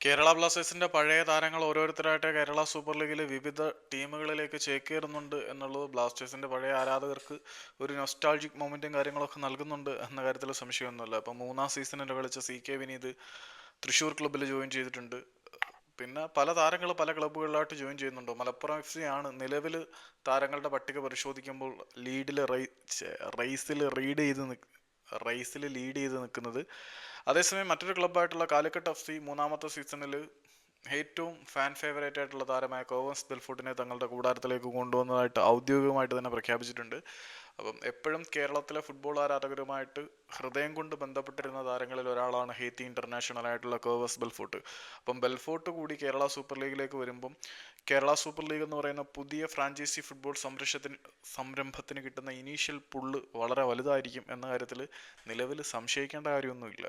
കേരള ബ്ലാസ്റ്റേഴ്സിന്റെ പഴയ താരങ്ങൾ ഓരോരുത്തരായിട്ട് കേരള സൂപ്പർ ലീഗിലെ വിവിധ ടീമുകളിലേക്ക് ചേക്കേറുന്നുണ്ട് എന്നുള്ളത് ബ്ലാസ്റ്റേഴ്സിന്റെ പഴയ ആരാധകർക്ക് ഒരു നൊസ്റ്റാൾജിക് മൊമെന്റും കാര്യങ്ങളൊക്കെ നൽകുന്നുണ്ട് എന്ന കാര്യത്തിൽ സംശയമൊന്നുമില്ല. അപ്പം മൂന്നാം സീസണിൽ കളിച്ച സി കെ വിനീത് തൃശ്ശൂർ ക്ലബ്ബിൽ ജോയിൻ ചെയ്തിട്ടുണ്ട്. പിന്നെ പല താരങ്ങൾ പല ക്ലബ്ബുകളിലായിട്ട് ജോയിൻ ചെയ്യുന്നുണ്ട്. മലപ്പുറം എഫ് സി ആണ് നിലവിൽ താരങ്ങളുടെ പട്ടിക പരിശോധിക്കുമ്പോൾ ലീഡിൽ റൈ റേസിൽ റീഡ് ചെയ്ത് റേസിൽ ലീഡ് ചെയ്ത് നിൽക്കുന്നത്. അതേസമയം മറ്റൊരു ക്ലബ്ബായിട്ടുള്ള കാലിക്കട്ട് എഫ് സി മൂന്നാമത്തെ സീസണിൽ ഏറ്റവും ഫാൻ ഫേവറേറ്റ് ആയിട്ടുള്ള താരമായ കോവൻസ് ബെൽഫോർട്ടിനെ തങ്ങളുടെ കൂടാരത്തിലേക്ക് കൊണ്ടുവന്നതായിട്ട് ഔദ്യോഗികമായിട്ട് തന്നെ പ്രഖ്യാപിച്ചിട്ടുണ്ട്. അപ്പം എപ്പോഴും കേരളത്തിലെ ഫുട്ബോൾ ആരാധകരുമായിട്ട് ഹൃദയം കൊണ്ട് ബന്ധപ്പെട്ടിരുന്ന ഒരാളാണ് ഹേത്തി ഇന്റർനാഷണൽ ആയിട്ടുള്ള കേവേഴ്സ് ബെൽഫോർട്ട്. അപ്പം ബെൽഫോർട്ട് കൂടി കേരള സൂപ്പർ ലീഗിലേക്ക് വരുമ്പം കേരള സൂപ്പർ ലീഗ് എന്ന് പറയുന്ന പുതിയ ഫ്രാഞ്ചൈസി ഫുട്ബോൾ സംരക്ഷത്തിന് സംരംഭത്തിന് കിട്ടുന്ന ഇനീഷ്യൽ പുള്ള് വളരെ വലുതായിരിക്കും എന്ന കാര്യത്തിൽ നിലവിൽ സംശയിക്കേണ്ട കാര്യമൊന്നുമില്ല.